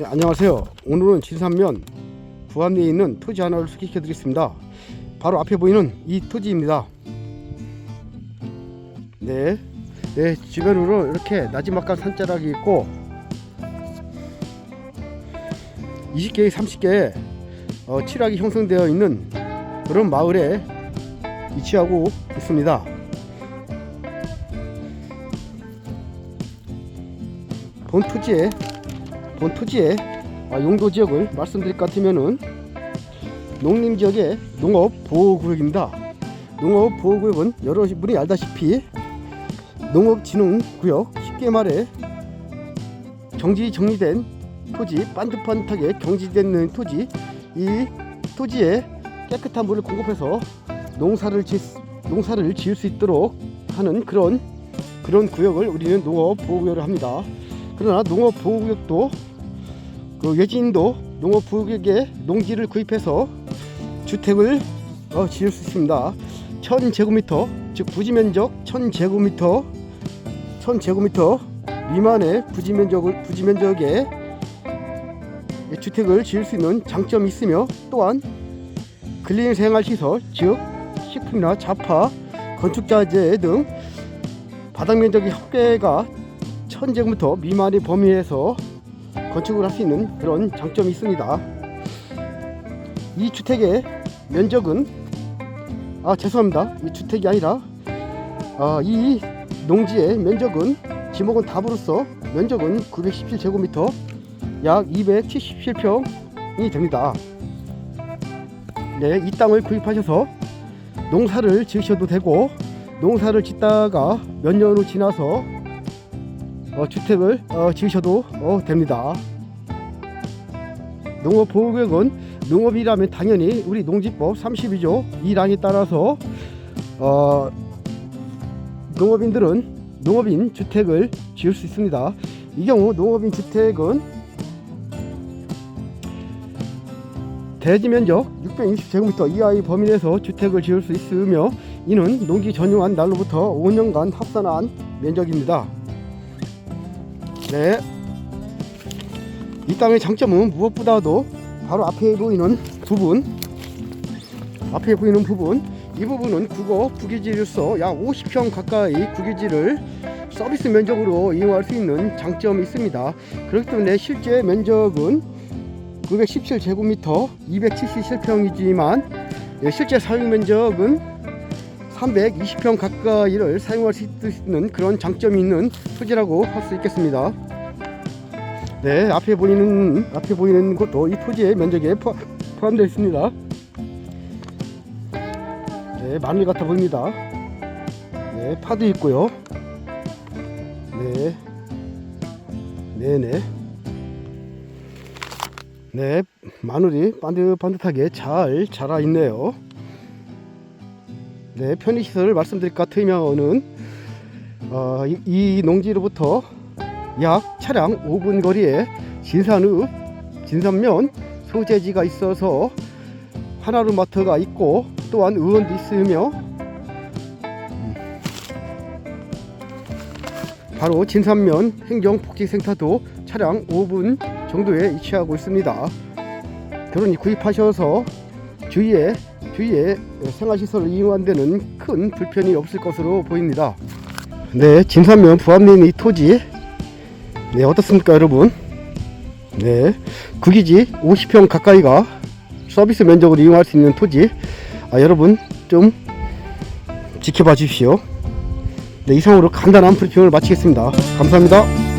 네, 안녕하세요. 오늘은 진산면 부암리에 있는 토지 하나를 소개시켜 드리겠습니다. 바로 앞에 보이는 이 토지입니다. 네, 네 주변으로 이렇게 나지막한 산자락이 있고 20개, 30개 어, 칠학이 형성되어 있는 그런 마을에 위치하고 있습니다. 본 토지에 본 토지의 아, 용도 지역을 말씀드릴 것 같으면은 농림 지역의 농업 보호 구역입니다. 농업 보호 구역은 여러분이 알다시피 농업 진흥 구역 쉽게 말해 정지 정리된 토지 반듯반듯하게 경지되는 토지 이 토지에 깨끗한 물을 공급해서 농사를 지 농사를 지을 수 있도록 하는 그런 그런 구역을 우리는 농업 보호 구역을 합니다. 그러나 농업 보호 구역도 그 외지인도 농업 부역에 농지를 구입해서 주택을 어, 지을 수 있습니다. 1000제곱미터 즉 부지 면적 1000제곱미터 1000제곱미터 미만의 부지 면적을 부지 면적에 주택을 지을 수 있는 장점이 있으며 또한 근린 생활 시설 즉 식품이나 자파 건축자재 등 바닥 면적이 합계가 1000제곱미터 미만의 범위에서 건축을 할 수 있는 그런 장점이 있습니다. 이 주택의 면적은 아 죄송합니다. 이 주택이 아니라 아, 이 농지의 면적은 지목은 답으로서 면적은 917제곱미터 약 277평이 됩니다. 네, 이 땅을 구입하셔서 농사를 지으셔도 되고 농사를 짓다가 몇 년 후 지나서 어, 주택을 어, 지으셔도 어, 됩니다. 농업보호구역은 농업이라면 당연히 우리 농지법 32조 1항에 따라서 어, 농업인들은 농업인 주택을 지을 수 있습니다. 이 경우 농업인 주택은 대지 면적 620제곱미터 이하의 범위 내에서 주택을 지을 수 있으며 이는 농기 전용한 날로부터 5년간 합산한 면적입니다. 네. 이 땅의 장점은 무엇보다도 바로 앞에 보이는 부분, 앞에 보이는 부분, 이 부분은 국어 부기지로서 약 50평 가까이 구기지를 서비스 면적으로 이용할 수 있는 장점이 있습니다. 그렇기 때문에 실제 면적은 917제곱미터 277평이지만 예, 실제 사용 면적은 320평 가까이를 사용할 수 있는 그런 장점이 있는 토지라고 할 수 있겠습니다. 네, 앞에 보이는 앞에 보이는 곳도 이 토지의 면적에 포, 포함되어 있습니다. 네, 마늘 같아 보입니다. 네, 파도 있고요. 네, 네, 네. 네, 마늘이 반듯반듯하게 잘 자라 있네요. 네, 편의시설을 말씀드릴 것 같으면은 어, 이, 이 농지로부터 약 차량 5분 거리에 진산읍, 진산면 소재지가 있어서 하나로마트가 있고 또한 의원도 있으며 음, 바로 진산면 행정복지센터도 차량 5분 정도에 위치하고 있습니다. 그러니 구입하셔서 주위에 주위에 생활시설을 이용한 데는 큰 불편이 없을 것으로 보입니다. 네, 진산면 부암리는 이 토지 네, 어떻습니까, 여러분? 네, 구기지 50평 가까이가 서비스 면적으로 이용할 수 있는 토지 아, 여러분 좀 지켜봐 주십시오. 네, 이상으로 간단한 브리핑을 마치겠습니다. 감사합니다.